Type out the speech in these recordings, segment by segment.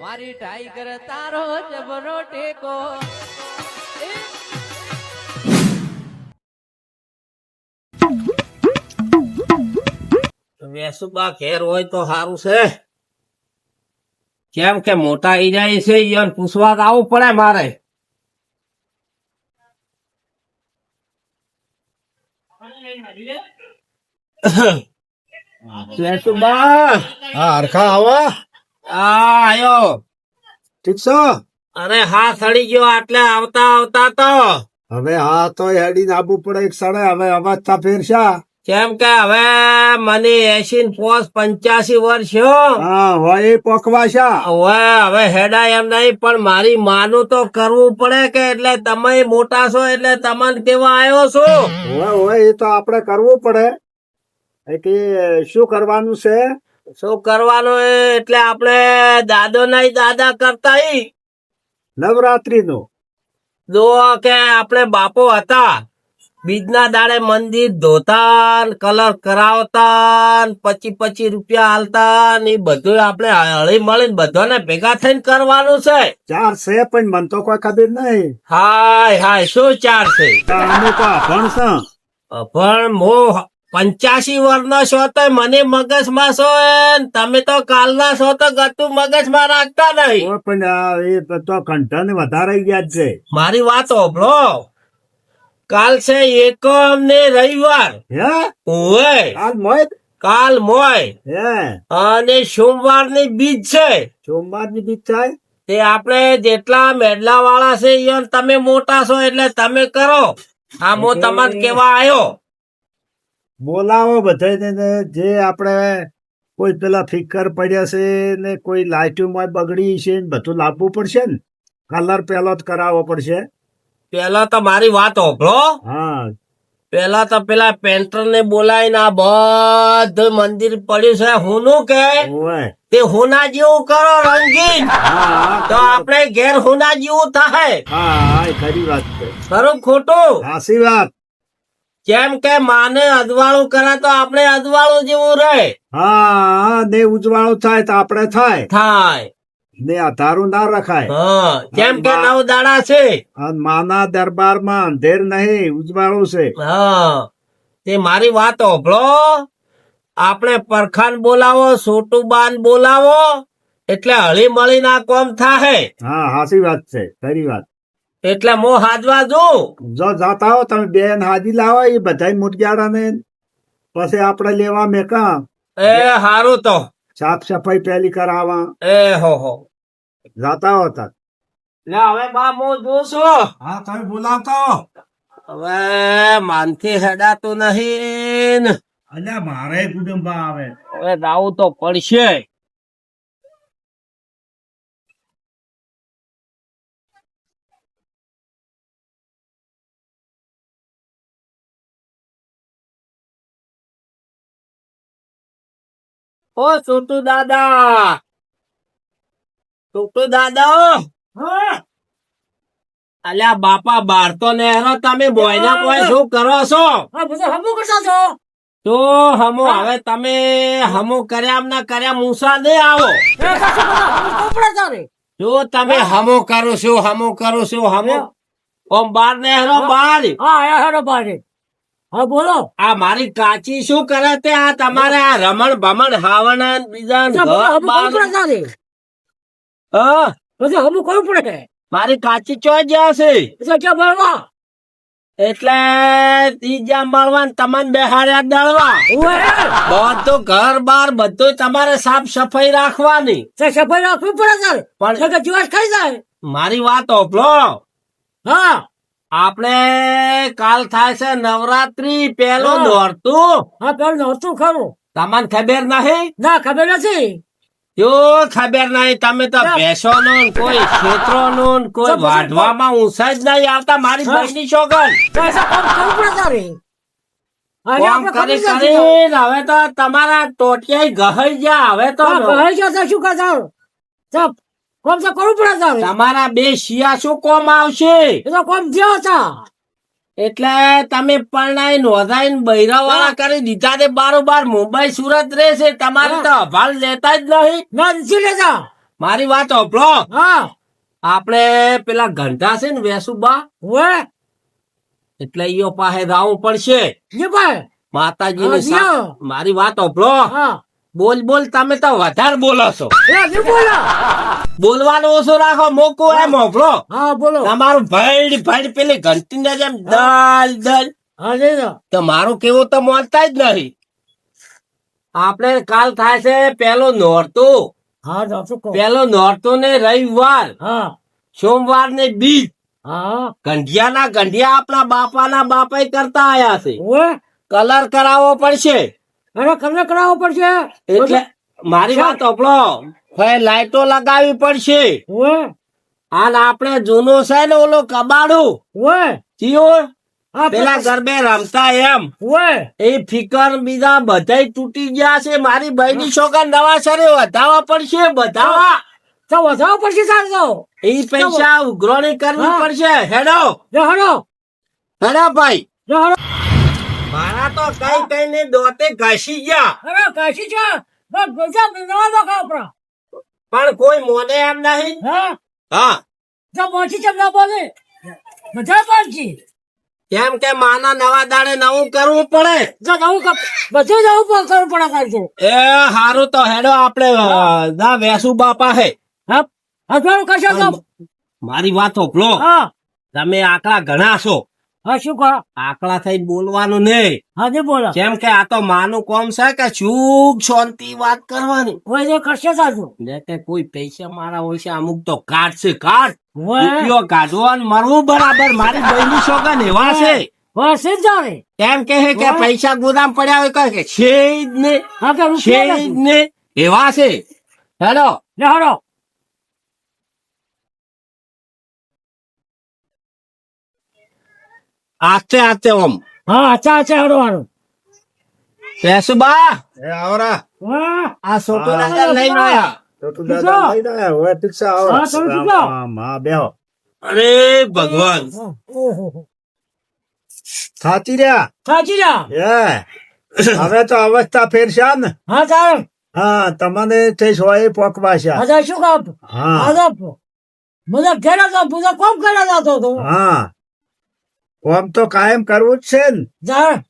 મારી ટાઈગર તારો જબરો ટેકો. વેસુબા ઘેર હોય તો સારું છે. કેમ કે મોટા ઈ જાય છે ઈયન પૂછવા તો આવવું પડે મારે. વેસુબા હા હરખા આવા. આ આયો. ઠીક છો? અરે હા સડી ગયો. આટલે આવતા આવતા તો. હવે હા તો હેડી નાબુ પડે એક સડે હવે અવસ્થા ફેરશા. કેમ કે હવે મને એસી પોસ પંચ્યાસી વર્ષ હોય પોખવાશા. હવે હવે હેડા એમ નહીં પણ મારી માનું તો કરવું પડે કે એટલે તમે મોટા છો એટલે તમને કેવા આવ્યો છો? હોય હોય એ તો આપણે કરવું પડે. કે શું કરવાનું છે? શું કરવાનું એટલે આપણે દાદો નહીં દાદા કરતા ઈ. નવરાત્રી નું જો કે આપણે બાપો હતા બીજના દાડે મંદિર ધોતા કલર કરાવતા ને પચી પચી રૂપિયા હાલતા ને એ બધું આપણે હળી મળીને બધાને ભેગા થઈને કરવાનું છે. ચાર છે પણ મન તો કોઈ ખબર નહીં. હાય હાય શું ચાર છે? અભણ છે. પણ મો પંચ્યાસી વર્ષનો છો તો મને મગજમાં છો તમે તો કાલના છો તો ગતું મગજમાં રાખતા નહીં. પણ એ તો કંઠન વધારે ગયા છે. મારી વાત ઓભળો કાલ છે એકમ ને રવિવાર. હે? ઓય હાલ મોય? કાલ મોય. હે. અને સોમવારની બીજ છે. સોમવારની બીજ થાય? તે આપણે જેટલા મેડલા વાળા છે તમે મોટા છો એટલે તમે કરો. આ હું તમને કેવા આવ્યો. બોલાવો બધાને જે આપણે કોઈ પેલા ફિકર પડ્યા છે ને કોઈ લાઇટમાં બગડી છે ને બધું લાવવું પડશે ને? કલર પેલો જ કરાવવો પડશે. પેલા તો મારી વાત હોભળો. હા. પેલા તો પેલા પેન્ટર ને બોલાવીને આ બધું મંદિર પડ્યું છે. હુનું કે? તે હુના જેવું કરો રંગીન. તો આપણે ઘેર હુના જેવું થાય. હા હા ખરી વાત છે. ખરું ખોટું? સાચી વાત. કેમ કે માને અજવાળું કરે તો આપણે અજવાળું જેવું રહે. હા ને ઉજવાળું થાય તો આપણે થાય. થાય. ને અધારું ના રખાય. હા કેમ કે નવ દાડા છે. માના દરબારમાં અંધેર નહીં ઉજવાળું છે. હા તે મારી વાત ઓભળો આપણે પરખાન બોલાવો સોટુબાન બોલાવો એટલે હળી મળી ના કોમ થાય હા સાચી વાત છે ખરી વાત. એટલે મો હાજવા જોઉં જો જાતા હો તમે બેન હાજી લાવો એ બધા મુટગાડા ને પછી આપણે લેવા મેકા એ હારું તો. સાફ સફાઈ પહેલી કરાવા. એ હો હો. જાતા હોતા લે હવે બા મો જોશું. હા તમે બોલાવતા હો. હવે માનથી હેડાતું નહીં. અલ્યા મારે કુટુંબ આવે. હવે દાવું તો પડશે. ઓ છોટુ દાદા. છોટુ દાદા અલ્યા બાપા બાર તો નેહરો. તમે બોયના બોય શું કરો છો? તો હમો હવે તમે હમો કર્યા ના કર્યા મૂસા દે આવો. જો તમે હમો કરો છો હમો કરો છો હમો. ઓમ બાર નેહરો બાર. બોલો. આ મારી કાચી શું કરે તે? આ તમારે આ રમણ ભમણ હાવણા બીજા. હા, પછી હમું કોણ પડે? મારી કાચી ચો જ્યાં છે? એટલે ક્યાં ભરવા એટલે ત્રીજા મળવા તમને બેહાડ્યા દળવા. બધું ઘર બાર બધું તમારે સાફ સફાઈ રાખવાની. સફાઈ રાખવી પડે સર પણ નકર ખાઈ જાય? મારી વાત ઓપલો હા. આપણે કાલ થાય છે નવરાત્રી પેલો દોરતું હા પેલું નહોતું ખરું. તમને ખબર નહીં? ના ખબર નથી. જો ખબર નહીં. તમે તો. ભેંસો નું કોઈ ક્ષેત્રો નો કોઈ વાઢવામાં ઊંસા જ નહીં આવતા મારી હા. ની. કરીને હવે તો તમારા ટોટિયા ગહઈ ગયા. હવે તો હા, ઘરે શું કરતા? કોમ તો કરવું પડે તારે. તમારા બે શિયા શું કોમ આવશે? એ તો કોમ થયો છે. એટલે તમે પરણાઈ નોંધાઈ બૈરા વાળા કરી દીધા તે બારોબાર. મુંબઈ સુરત રહેશે. તમારે તો અભાલ લેતા જ નહીં. નથી લેતા. મારી વાત હોભળો હા. આપણે પેલા ઘંટા છે ને વેસુબા? વે એટલે ઈયો પાસે રાવું પડશે. માતાજી. મારી વાત હોભળો હા. બોલ બોલ તમે તો વધારે બોલો છો. બોલવાનો ઓછું રાખો મોકો એમ મોકલો. હા બોલો. તમારું ભૈડ ભૈડ પેલી ઘંટી ને જેમ દલ દલ. હા તો તો મારું કેવું તો મોલતા જ નહીં. આપણે કાલ થાય છે પેલો નોરતું. પેલો નોરતો ને રવિવાર. હા. સોમવાર ને બીજ. ગંઢિયા ગંઢિયાના ગંઢિયા આપણા બાપાના બાપા કરતા આયા છે. કલર કરાવવો પડશે. અરે કમને કરાવવો પડશે. એટલે મારી વાત ઓપડો હવે લાઈટો લગાવી પડશે. અને આપણે જૂનો છે ને ઓલો કબાડું? હા પેલા ગરબે રમતા એમ. એ ફિકર બીજા બધાય તૂટી ગયા છે. મારી બહેની છોકરા નવા સરે વધારવા પડશે બધાવા તો વધાવવા પડશે સાર એ પૈસા ઉઘરાણી કરવી પડશે. હેડો. જો હડો. હેડો ભાઈ. જો હડો. મારા તો કઈ કઈ ને દોતે ઘસી ગયા. અરે ઘસી છે? બસ ગજા નવા દો આપણા. પણ કોઈ મોને એમ નહીં? હા? હા. જો મોટી ચમ ના બોલે? બધા પાછી કેમ કે માના નવા દાડે નવું કરવું પડે. જો નવું બધું નવું પણ કરવું પડે કરજો એ હારું તો હેડો આપણે ના વેસુ બાપા હે. હા હજારો કશો મારી વાત હોપલો હા. તમે આકડા ઘણા છો. હા શું કહો? આકડા થઈ બોલવાનું નહીં. હા બોલો. કેમ કે આ તો માનું કોમ છે કે સુખ શાંતિ વાત કરવાની. કોઈ જે કરશે સાચું. ને કે કોઈ પૈસા મારા હોય છે અમુક તો કાઢશે કાઢ. રૂપિયો કાઢવો અને મરવું બરાબર. મારી બહેની છોકરા ને એવા છે બસ જાણે? એમ કે કે પૈસા ગોદામ પડ્યા હોય કે છે જ ને છે જ ને એવા છે. હેલો. લે હડો આસ્તે આસ્તે ઓમ. હા અચ્છા અચ્છા હડવાનું પેસુબા એ આવરા. વાહ. આ સોટો ના લઈને આયા. તો દાદા લઈને આયા. હવે ઠીક આવો હા, તમે ઠીક આમ, હા બેહો. અરે ભગવાન. ઓહો સાચી રહ્યા? એ હવે તો અવસ્થા ફેરશે ને? હા હા તમને તે સોય પોકવા છે. હા શું કાપ હા. તો બધા ઘેર હતો બધા કોમ કર્યા જતો હતો? હા. કોમ તો કાયમ કરવું જ છે ને. જા.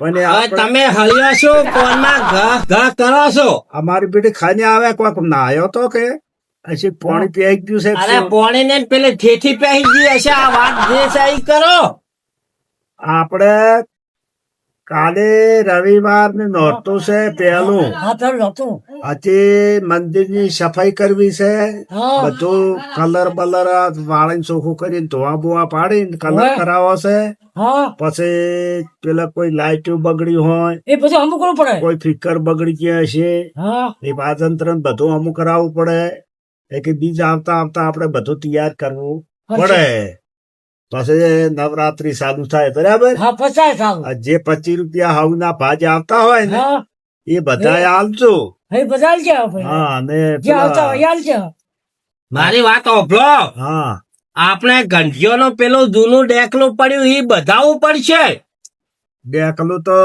પણ તમે હળિયા છો કોણમાં ઘા ઘા કરો છો. અમારી બેટી ખાને આવે કોક. નાયો તો કે. પછી પાણી પી ગયું છે અરે પાણી ને પેલે ઠેઠી પહેરી ગઈ હશે આ વાત જે સહી કરો. આપણે કાલે રવિવાર ને નોરતું છે પેલું. હજી મંદિરની સફાઈ કરવી છે. બધું કલર બલર વાળીને ચોખ્ખું કરીને ધોવા બોવા પાડીને કલર કરાવો છે. પછી પેલા કોઈ લાઈટ બગડી હોય. એ પછી અમુક કરવું પડે. કોઈ ફિકર બગડી ગયા હશે એ પાચંત્ર બધું અમુક કરાવવું પડે. એ કે બીજ આવતા આવતા આપણે બધું તૈયાર કરવું પડે. પછી નવરાત્રી ચાલુ થાય બરાબર? જે પચીસ રૂપિયા હવના ભાજ આવતા હોય ને એ બધા ભાઈ. હા અને મારી વાત ઓભલો હા. આપણે ગંઠિયોનો પેલો જૂનું ડેકલું પડ્યું એ બધાવું પડશે. ડેકલું તો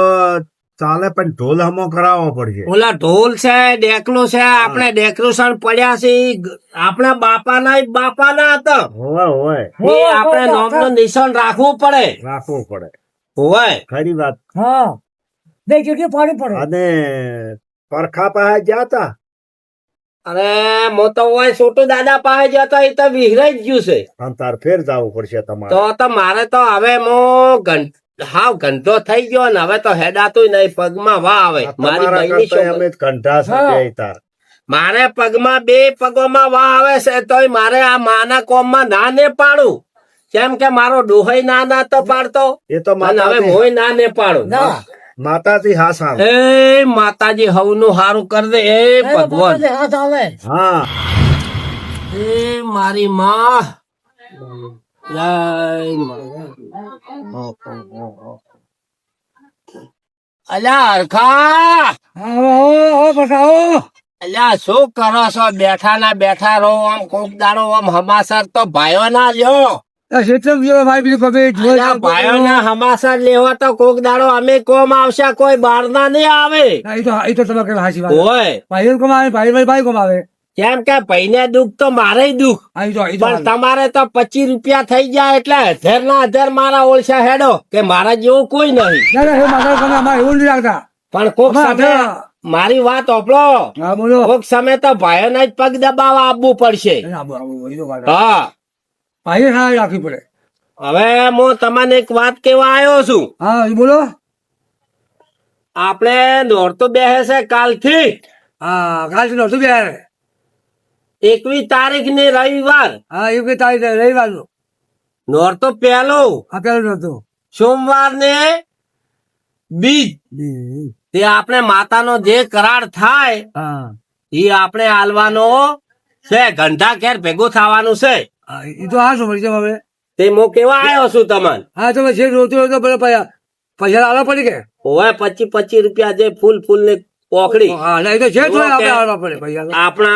ચાલે પણ ઢોલ હમો કરાવવો પડશે. ઓલા ઢોલ છે ડેકલો છે આપણે ડેકોરેશન પડ્યા છે આપણા બાપાના બાપાના હતા. હોય હોય એ આપણે નોમનું નિશાન રાખવું પડે. રાખવું પડે. હોય ખરી વાત. હા. બે ચીટી પાણી પડે. અને પરખા પાસે ગયા તા? અરે મો તો હોય છોટું દાદા પાસે જતા એ તો વિહરાઈ જ ગયું છે. તાર ફેર જવું પડશે તમારે. તો તો મારે તો હવે મો ગં- હાવ ગંધો થઈ ગયો ને હવે તો હેડાતું નહીં પગમાં વા આવે. મારી બહેની. અમે કંઠા સાથે હા. તાર. મારે પગમાં બે પગોમાં વા આવે છે તોય મારે આ માના કોમમાં ના ને પાડું. કેમ કે મારો ડોહઈ ના ના તો પાડતો. એ તો હવે મોય ના ને પાડું. માતાજી હા સારું એ માતાજી હવનું હારું કર દે એ ભગવાન. હા. એ મારી માં. અલ્યા અરખા અલ્યા શું કરો છો બેઠા ના બેઠા રહો આમ કોક દાડો આમ હમાસર તો ભાઈઓ ના લ્યો ભાઈઓ ના હમાસર લેવા તો કોક દાડો અમે કોમ આવશે કોઈ બાર ના નહીં આવે તો તમે ભાઈ કોમ આવે ભાઈ ભાઈ ભાઈ કોમ આવે. કેમ કે ભાઈને દુઃખ તો મારે દુઃખ. પણ તમારે તો પચીસ રૂપિયા થઈ જાય એટલે અધેર ના અધેર મારા ઓળશા હેડો કે મારા જેવું કોઈ નહીં. પણ કોક અમારે મારી વાત ઓપડો કોક સમય તો ભાઈઓ જ પગ દબાવવા આપવું પડશે. હા. ભાઈએ રાખવી પડે. હવે હું તમને એક વાત કેવા આવ્યો છું. હા બોલો. આપણે નોરતો બેસે છે કાલથી. હા કાલથી નહોતું બે એકવીસ તારીખ ને રવિવાર. હા એ કઈ તારીખ રવિવારનું. નોરતો પેલો હા પેલો નહોતું સોમવાર ને બીજ તે આપણે માતાનો જે કરાર થાય એ આપણે આલવાનો છે. ઘંટા ઘેર ભેગો થવાનું છે. એ તો હા શું છે હવે. તે મો કેવા આવ્યો છું તમને? હા તમે જે રોતું હોય તો ભલે પૈસા આલવા પડી કે? હોય પચીસ પચીસ રૂપિયા જે ફૂલ ફૂલ ને પોખડી. હા એ તો જે. આપણે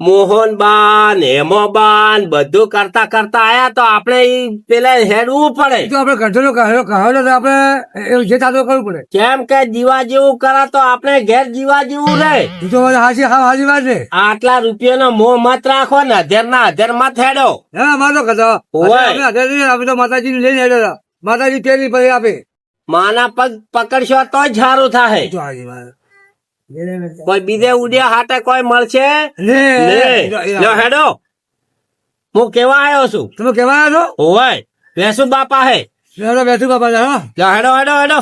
મોહનબાન હેમોબાન બધું કરતા કરતા આયા તો આપણે પેલા હેડવું પડે. તો આપણે કંટ્રોલ કહેલો કહેલો તો આપણે જે થતું કરવું પડે. કેમ કે જીવા જેવું કરા તો આપણે ઘેર જીવા જેવું રહે. તો હાજી હા હાજી વાત છે. આટલા રૂપિયાનો મોહ મત રાખો ને અધેર ના અધેર મત હેડો. હા મારો તો અમે તો માતાજી લઈને હેડો માતાજી તેની પછી આપે. માના પગ પકડશો તો જ સારું થાય કોઈ બીજે ઉડ્યા હાટે કોઈ મળશે? હેડો. હું કેવા આવ્યો છું? તમે કેવા આવ્યા ઓય વેસુ બાપા હે. છો હેડો બેઠું બાપા હા. લ્યો હેડો હેડો હેડો.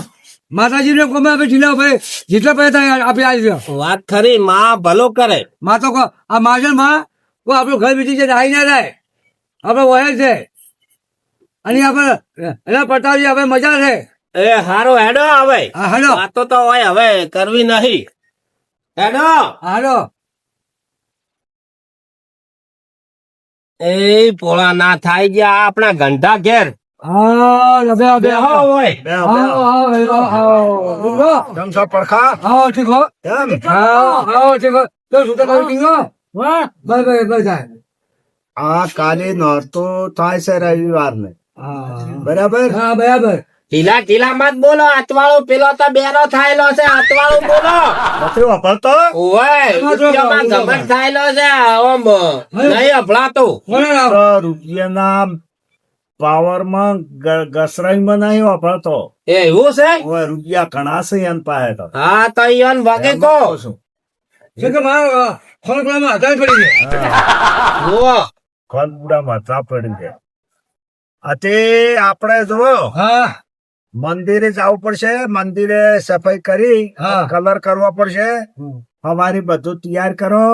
માતાજી ને કોમે આપે જીલા ભાઈ જેટલા પૈસા આપી આવી વાત ખરી માં ભલો કરે. માં તો આ માજનમાં? કો આપણું ઘર બીજી છે આવી ના જાય. આપણે વહે છે. અને આપણે એના પટાવી હવે મજા છે. એ હારો હેડો આવે હા હેડો. વાતો તો હોય હવે કરવી નહીં. હેડો હાલો. એ પોળા ના થાય ગયા આપણા ઘંટા ઘેર. આ કાલે નોરતો થાય છે રવિવાર ને હા. બરાબર? હા બરાબર. ઢીલા ઢીલા મત બોલો અતવાળો પેલો તો બેરો થયેલો છે અતવાળો બોલો. નથી વાપરતો? ઓય રૂપિયામાં ગમન થાયેલો છે ઓમ નહીં અભળાતો. રૂપિયાના પાવરમાં ઘસરાઈમાં નહીં વાપરતો. એ એવું છે? ઓય રૂપિયા ઘણા છે એન પાસે તો. હા તો એન વગે કો. છે કે મારા ખોલ ખોલામાં હટાવી પડી ગયા. ખલબુડા માથા પડી ગયા. અતે આપણે જો હા. મંદિરે જવું પડશે મંદિરે સફાઈ કરી કલર કરવો પડશે. અમારી બધું તૈયાર કરો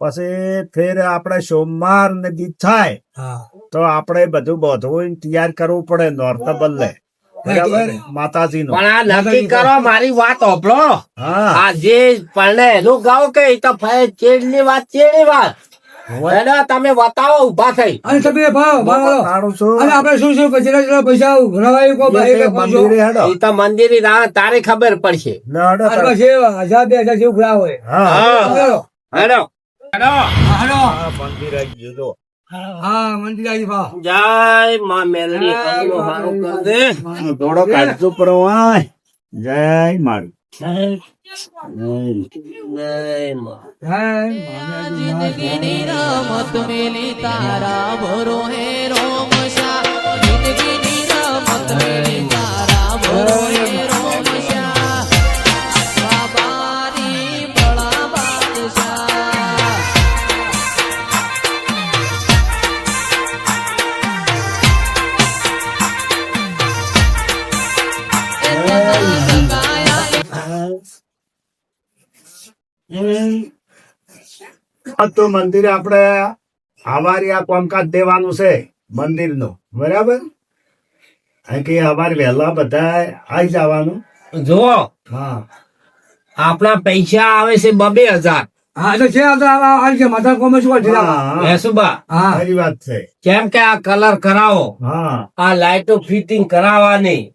પછી ફેર આપણે સોમવાર ને બીજ થાય તો આપણે બધું બધું તૈયાર કરવું પડે નોર્થ બદલે બરાબર? માતાજી નું પણ આ નક્કી કરો મારી વાત ઓપલો હા. આ જે પણ એનું ગાવ કે તો ફાય ચેડની વાત ચેડની વાત. હેડો તમે બતાવો ઊભા થઈ. અને તમે ભાવ ભાવ છું અને આપણે શું શું જેટલા જેટલા પૈસા ઉઘરાવાય કો ભાઈ મંદિરે હેડો. ઈ તો મંદિરની રાહ તારે ખબર પડશે. ને હેડો અને પછી હજાર બે હજાર જેવું ઉઘરાવ હોય. હા. હા. હેડો હેડો. હા, હાલો. ગયો તો. હા મંદિર આવી ભાવ જય માં મેલડી કરુણો હારું કર દે. થોડો કાઢજો પ્રવાહ જય મારું. જિંદગીની રમત મેલી તારા ભરો હે આ તો મંદિર આપણે અમારી આ કોમકાજ દેવાનું છે મંદિરનું બરાબર કે અમારે વહેલા બધા આવી જવાનું. જુઓ. હા. આપણા પૈસા આવે છે બબે હજાર. હા તો છે આ તો આ- આ છે માતા કોમે શું કરી હા. વાત છે. કેમ કે આ કલર કરાવો. હા. આ લાઈટો ફિટિંગ કરાવવાની.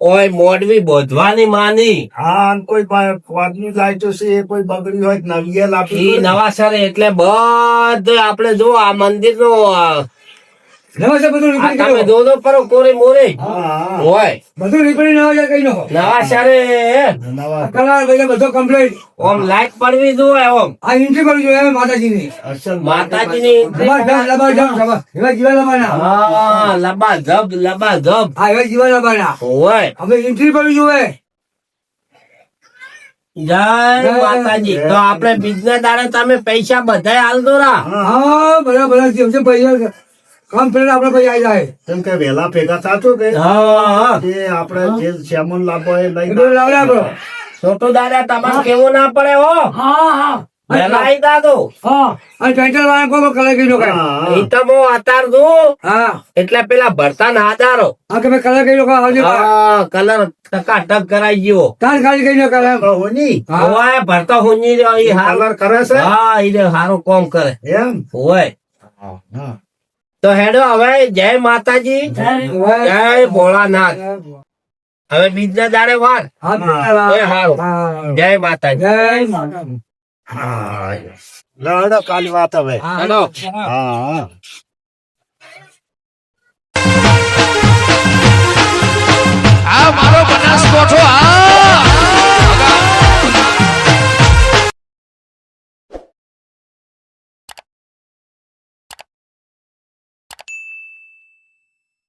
ઓય મોડવી બોધવાની માની હા કોઈ ફોનની લાઈટો છે એ કોઈ બગડી હોય તો નવી એ લાપી ઈ પડે. નવા સરે એટલે બધું આપણે જો આ મંદિરનું નવા બધું આ રિપેરિંગ તમે દોદો પરો કોરે મોરે. હા હા. હોય. બધું રિપેરિંગ નવા કઈ નો નવા સારે નવા. કલર ભાઈ બધો કમ્પ્લીટ ઓમ લાઈટ પડવી જોઈએ ઓમ. આ એન્ટ્રી કરવી જોઈએ માતાજીની. અસલ માતાજીની લબા જબ લબા જબ એવા જીવા લબાના. હા લબા જબ લબા જબ આ એવા જીવા લબાના. હોય. હવે એન્ટ્રી પડવી જોઈએ. જય માતાજી. તો આપણે બીજના દાડે તમે પૈસા બધાય હાલ દો રા. હા બધા બધા જેમ જેમ પૈસા કામ કરે આપણે પૈસા આવી જાય. કેમ કે વેલા ભેગા થાતો કે હા હા આપણે જે શ્યામન લાભો એ લઈ લાવડે આપણો. છોટું દાદા તમારે કેવું ના પડે હો? હા હા. એ એટલે પેલા ભરતા ના આધારો. કલર કઈ હા કલર ટકા કરાઈ ગયો. તાર ખાલી કઈ નો કરે હોની. હોય ભરતા હારું. કલર કરે છે? હા એ સારું હારું કોમ કરે. એમ? હોય હા. તો હેડો હવે જય માતાજી જય ભોળાનાથ. હવે બીજા દાડે વાર. જય માતાજી. જય હેડો કાલી વાત હવે. હેડો. હા. આ મારો બનાસકોઠો આ